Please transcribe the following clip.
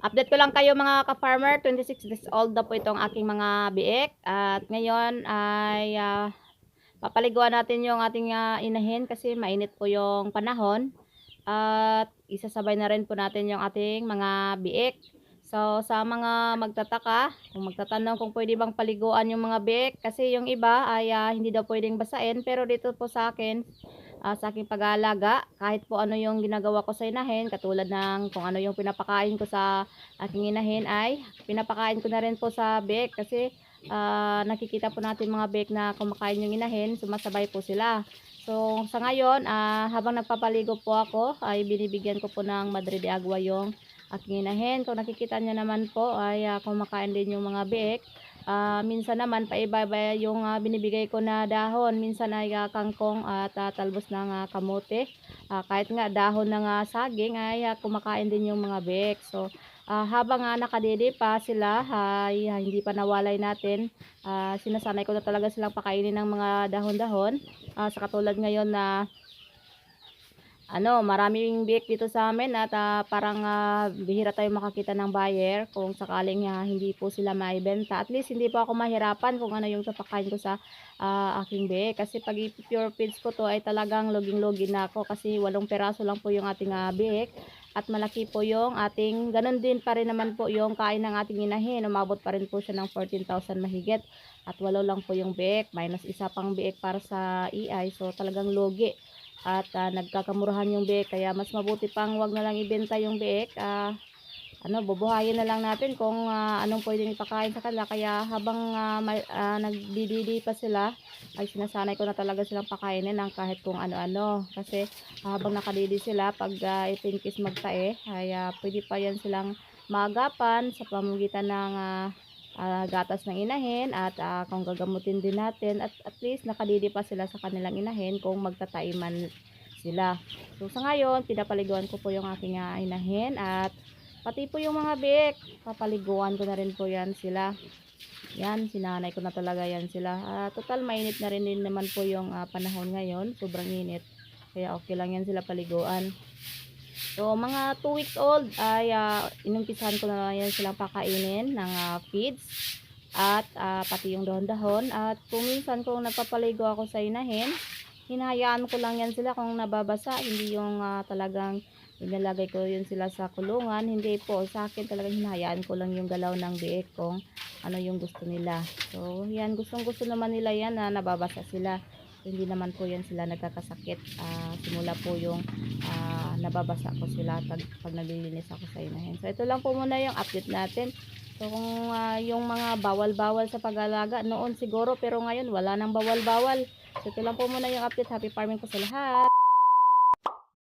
Update ko lang kayo mga ka-farmer, 26 days old na po itong aking mga biik. At ngayon ay ah, papaliguan natin yung ating ah, inahin kasi mainit po yung panahon. At isasabay na rin po natin yung ating mga biik. So sa mga magtataka, kung magtatanong kung pwede bang paliguan yung mga biik kasi yung iba ay ah, hindi daw pwedeng basain pero dito po sa akin ah, sa aking pag-aalaga kahit po ano yung ginagawa ko sa inahin katulad ng kung ano yung pinapakain ko sa aking inahin ay pinapakain ko na rin po sa bek kasi ah, nakikita po natin mga bek na kumakain yung inahin, sumasabay po sila. So sa ngayon, ah, habang nagpapaligo po ako ay binibigyan ko po ng madre de agua yung aking inahin. Kung nakikita niyo naman po ay ah, kumakain din yung mga bek. Ah, minsan naman paiba-iba yung ah, binibigay ko na dahon. Minsan ay ah, kangkong at ah, talbos ng ah, kamote. Ah, kahit nga dahon ng ah, saging ay ah, kumakain din yung mga bek. So Ah, habang nga nakadede pa sila, ay ah, hindi pa nawalay natin, ah, sinasanay ko na talaga silang pakainin ng mga dahon-dahon. Ah, sa katulad ngayon na ano, maraming biik dito sa amin at ah, parang ah, bihira tayo makakita ng buyer kung sakaling ah, hindi po sila maibenta. At least hindi po ako mahirapan kung ano yung papakain ko sa ah, aking biik. Kasi pag i-pure feeds ko to ay talagang loging-login na ako kasi walong peraso lang po yung ating uh, biik at malaki po yung ating, ganun din pa rin naman po yung kain ng ating inahin. Umabot pa rin po siya ng 14,000 mahigit. At walo lang po yung biik, minus isa pang biik para sa EI. So talagang logi. At ah, nagkakamurahan yung biik. Kaya mas mabuti pang wag na lang ibenta yung biik. Ah, ano, bubuhayin na lang natin kung ah, anong pwedeng ipakain sa kanila. Kaya habang uh, nagdididi pa sila, ay sinasanay ko na talaga silang pakainin ng kahit kung ano-ano. Kasi habang nakadidi sila, pag uh, ipinkis magtae, ay ah, pwede pa yan silang maagapan sa pamamagitan ng ah, ah, gatas ng inahin at ah, kung gagamutin din natin at at least nakadidi pa sila sa kanilang inahin kung magtataiman sila. So sa ngayon, pinapaliguan ko po yung aking ah, inahin at pati po yung mga bik, papaliguan ko na rin po yan sila. Yan, sinanay ko na talaga yan sila. Ah, total, mainit na rin din naman po yung ah, panahon ngayon. Sobrang init. Kaya okay lang yan sila paliguan. So, mga 2 weeks old ay uh, inumpisahan ko na yan silang pakainin ng ah, feeds at ah, pati yung dahon-dahon. At kung minsan kung nagpapaligo ako sa inahin, hinahayaan ko lang yan sila kung nababasa. Hindi yung ah, talagang inalagay ko yun sila sa kulungan. Hindi po, sa akin talagang hinahayaan ko lang yung galaw ng biik kung ano yung gusto nila. So, yan, gustong gusto naman nila yan na nababasa sila. Hindi naman po yan sila nagkakasakit. Ah, simula po yung ah, nababasa ko sila pag, pag naglilinis ako sa inahin. So, ito lang po muna yung update natin. So, kung ah, yung mga bawal-bawal sa pag-alaga, noon siguro, pero ngayon wala nang bawal-bawal. So, ito lang po muna yung update. Happy farming po sa lahat.